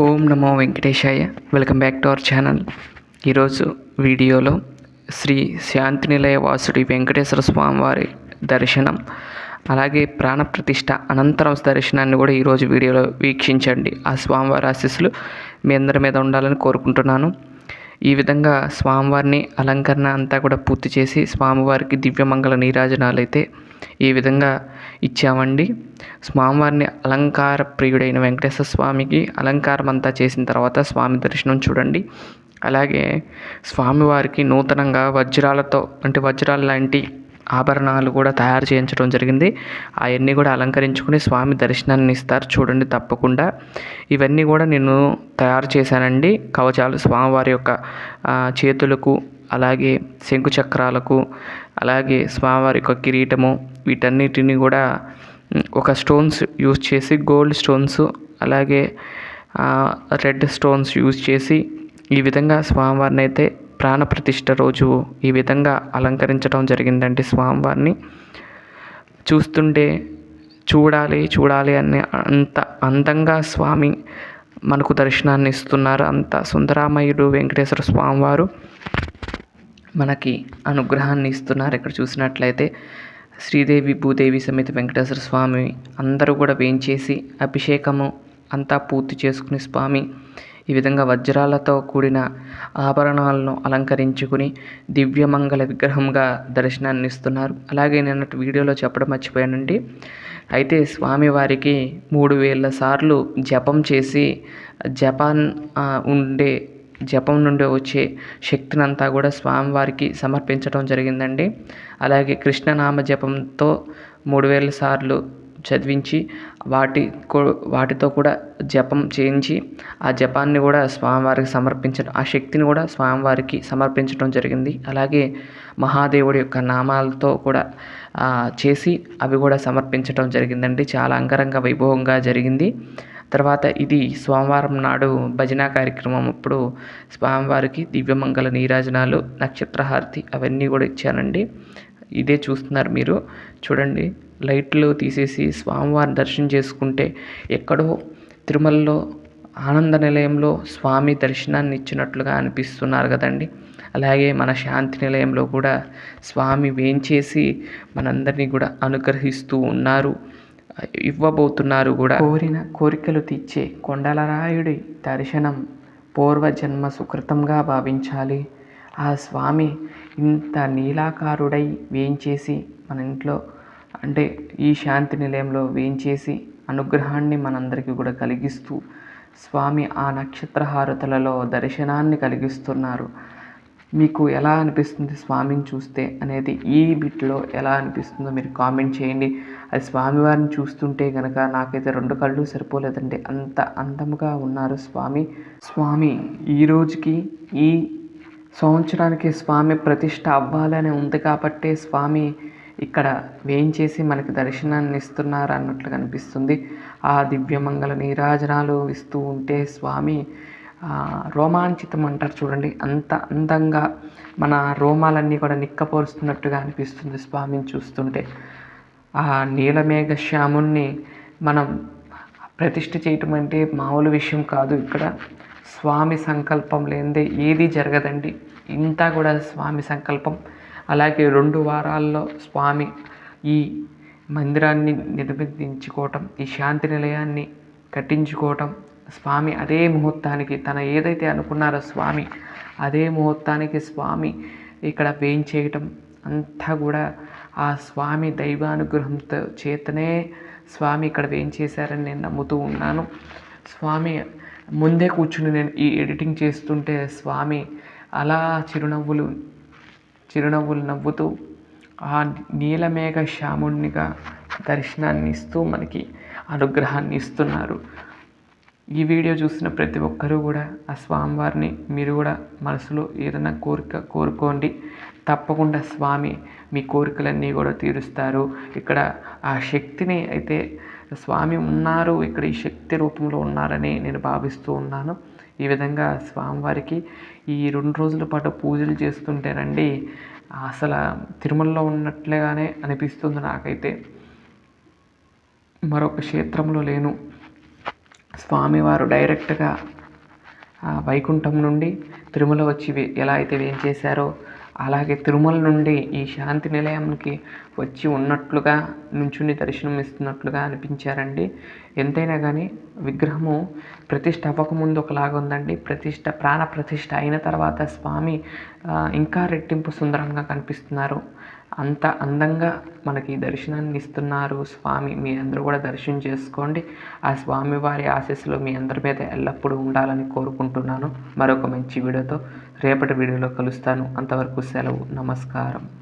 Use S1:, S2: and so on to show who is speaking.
S1: ఓం నమో వెంకటేశాయ. Welcome back to our channel. ఈరోజు వీడియోలో శ్రీ శాంతి నిలయ వాసుడి వెంకటేశ్వర స్వామివారి దర్శనం అలాగే ప్రాణప్రతిష్ఠ అనంతరం దర్శనాన్ని కూడా ఈరోజు వీడియోలో వీక్షించండి. ఆ స్వామివారి ఆశీస్సులు మీ అందరి మీద ఉండాలని కోరుకుంటున్నాను. ఈ విధంగా స్వామివారిని అలంకరణ అంతా కూడా పూర్తి చేసి స్వామివారికి దివ్యమంగళ నీరాజనాలు అయితే ఈ విధంగా ఇచ్చామండి. స్వామివారిని అలంకార ప్రియుడైన వెంకటేశ్వర స్వామికి అలంకారం అంతా చేసిన తర్వాత స్వామి దర్శనం చూడండి. అలాగే స్వామివారికి నూతనంగా వజ్రాలతో అంటే వజ్రాల లాంటి ఆభరణాలు కూడా తయారు చేయించడం జరిగింది. అవన్నీ కూడా అలంకరించుకుని స్వామి దర్శనాన్ని ఇస్తారు చూడండి తప్పకుండా. ఇవన్నీ కూడా నేను తయారు చేశానండి. కవచాలు స్వామివారి యొక్క చేతులకు అలాగే శంకు చక్రాలకు అలాగే స్వామివారి యొక్క కిరీటము వీటన్నిటిని కూడా ఒక స్టోన్స్ యూజ్ చేసి గోల్డ్ స్టోన్స్ అలాగే రెడ్ స్టోన్స్ యూజ్ చేసి ఈ విధంగా స్వామివారిని అయితే ప్రాణప్రతిష్ఠ రోజు ఈ విధంగా అలంకరించడం జరిగిందండి స్వామివారిని. చూస్తుంటే చూడాలి చూడాలి అని అంత అందంగా స్వామి మనకు దర్శనాన్ని ఇస్తున్నారు అంత సుందరామయుడు వెంకటేశ్వర స్వామివారు. మనకి అనుగ్రహాన్ని ఇస్తున్నారు. ఇక్కడ చూసినట్లయితే శ్రీదేవి భూదేవి సమేత వెంకటేశ్వర స్వామి అందరూ కూడా వేయించేసి అభిషేకము అంతా పూర్తి చేసుకుని స్వామి ఈ విధంగా వజ్రాలతో కూడిన ఆభరణాలను అలంకరించుకుని దివ్యమంగళ విగ్రహంగా దర్శనాన్ని ఇస్తున్నారు. అలాగే నిన్నటి వీడియోలో చెప్పడం మర్చిపోయానండి. అయితే స్వామివారికి మూడు వేల సార్లు జపం చేసి జపాన్ ఉండే జపం నుండి వచ్చే శక్తిని అంతా కూడా స్వామివారికి సమర్పించడం జరిగిందండి. అలాగే కృష్ణనామ జపంతో మూడు వేల సార్లు చదివించి వాటి కూ- వాటితో కూడా జపం చేయించి ఆ జపాన్ని కూడా స్వామివారికి సమర్పించడం ఆ శక్తిని కూడా స్వామివారికి సమర్పించడం జరిగింది. అలాగే మహాదేవుడి యొక్క నామాలతో కూడా చేసి అవి కూడా సమర్పించడం జరిగిందండి. చాలా అంగరంగ వైభవంగా జరిగింది. తర్వాత ఇది సోమవారం నాడు భజన కార్యక్రమం. అప్పుడు స్వామివారికి దివ్యమంగళ నీరాజనాలు నక్షత్రహారతి అవన్నీ కూడా ఇచ్చానండి. ఇదే చూస్తున్నారు మీరు. చూడండి. లైట్లు తీసేసి స్వామివారిని దర్శనం చేసుకుంటే ఎక్కడో తిరుమలలో ఆనంద నిలయంలో స్వామి దర్శనాన్ని ఇచ్చినట్లుగా అనిపిస్తున్నారు కదండి. అలాగే మన శాంతి నిలయంలో కూడా స్వామి వేంచేసి మనందరినీ కూడా అనుగ్రహిస్తూ ఉన్నారు ఇవ్వబోతున్నారు కూడా. కోరిన కోరికలు తీర్చే కొండలరాయుడి దర్శనం పూర్వజన్మ సుకృతంగా భావించాలి. ఆ స్వామి ఇంత నీలాకారుడై వేయించేసి మన ఇంట్లో అంటే ఈ శాంతి నిలయంలో వేయించేసి అనుగ్రహాన్ని మనందరికీ కూడా కలిగిస్తూ స్వామి ఆ నక్షత్ర హారతులలో దర్శనాన్ని కలిగిస్తున్నారు. మీకు ఎలా అనిపిస్తుంది స్వామిని చూస్తే అనేది ఈ బిట్లో ఎలా అనిపిస్తుందో మీరు కామెంట్ చేయండి. అది స్వామివారిని చూస్తుంటే కనుక నాకైతే రెండు కళ్ళు సరిపోలేదండి. అంత అందముగా ఉన్నారు స్వామి. స్వామి ఈ రోజుకి ఈ సంవత్సరానికి స్వామి ప్రతిష్ట అవ్వాలని ఉంది కాబట్టే స్వామి ఇక్కడ వేయించేసి మనకి దర్శనాన్ని ఇస్తున్నారు అన్నట్లు కనిపిస్తుంది. ఆ దివ్యమంగళ నీరాజనాలు ఇస్తూ ఉంటే స్వామి రోమాంచితం అంటారు చూడండి. అంత అందంగా మన రోమాలన్నీ కూడా నిక్కపోరుస్తున్నట్టుగా అనిపిస్తుంది స్వామిని చూస్తుంటే. ఆ నీలమేఘ శ్యాముణ్ణి మనం ప్రతిష్ఠ చేయటం అంటే మామూలు విషయం కాదు. ఇక్కడ స్వామి సంకల్పం లేనిదే ఏది జరగదండి. ఇంత కూడా స్వామి సంకల్పం అలాగే రెండు వారాల్లో స్వామి ఈ మందిరాన్ని నిర్మించుకోవటం ఈ శాంతి నిలయాన్ని కట్టించుకోవటం స్వామి అదే ముహూర్తానికి తన ఏదైతే అనుకున్నారో స్వామి అదే ముహూర్తానికి స్వామి ఇక్కడ వేయించేయటం అంతా కూడా ఆ స్వామి దైవానుగ్రహంతో చేతనే స్వామి ఇక్కడ వేయించేశారని నేను నమ్ముతూ ఉన్నాను. స్వామి ముందే కూర్చుని నేను ఈ ఎడిటింగ్ చేస్తుంటే స్వామి అలా చిరునవ్వులు చిరునవ్వులు నవ్వుతూ ఆ నీలమేఘ శ్యాముడినిగా దర్శనాన్ని ఇస్తూ మనకి అనుగ్రహాన్ని ఇస్తున్నారు. ఈ వీడియో చూసిన ప్రతి ఒక్కరూ కూడా ఆ స్వామివారిని మీరు కూడా మనసులో ఏదైనా కోరిక కోరుకోండి. తప్పకుండా స్వామి మీ కోరికలన్నీ కూడా తీరుస్తారు. ఇక్కడ ఆ శక్తిని అయితే స్వామి ఉన్నారు ఇక్కడ ఈ శక్తి రూపంలో ఉన్నారని నేను భావిస్తూ ఉన్నాను. ఈ విధంగా స్వామివారికి ఈ రెండు రోజుల పాటు పూజలు చేస్తుంటేనండి అసలు తిరుమలలో ఉన్నట్లుగానే అనిపిస్తుంది నాకైతే. మరొక క్షేత్రంలో లేను. స్వామివారు డైరెక్ట్గా వైకుంఠం నుండి తిరుమల వచ్చి ఎలా అయితే ఏం చేశారో అలాగే తిరుమల నుండి ఈ శాంతి నిలయంకి వచ్చి ఉన్నట్లుగా నుంచుని దర్శనం ఇస్తున్నట్లుగా అనిపించారండి. ఎంతైనా కానీ విగ్రహము ప్రతిష్ట అవ్వకముందు ఒకలాగా ఉందండి. ప్రతిష్ట ప్రాణ ప్రతిష్ట అయిన తర్వాత స్వామి ఇంకా రెట్టింపు సుందరంగా కనిపిస్తున్నారు. అంత అందంగా మనకి దర్శనాన్ని ఇస్తున్నారు. స్వామి మీ అందరూ కూడా దర్శనం చేసుకోండి. ఆ స్వామి వారి ఆశీస్సులు మీ అందరి మీద ఎల్లప్పుడూ ఉండాలని కోరుకుంటున్నాను. మరొక మంచి వీడియోతో రేపటి వీడియోలో కలుస్తాను. అంతవరకు సెలవు. నమస్కారం.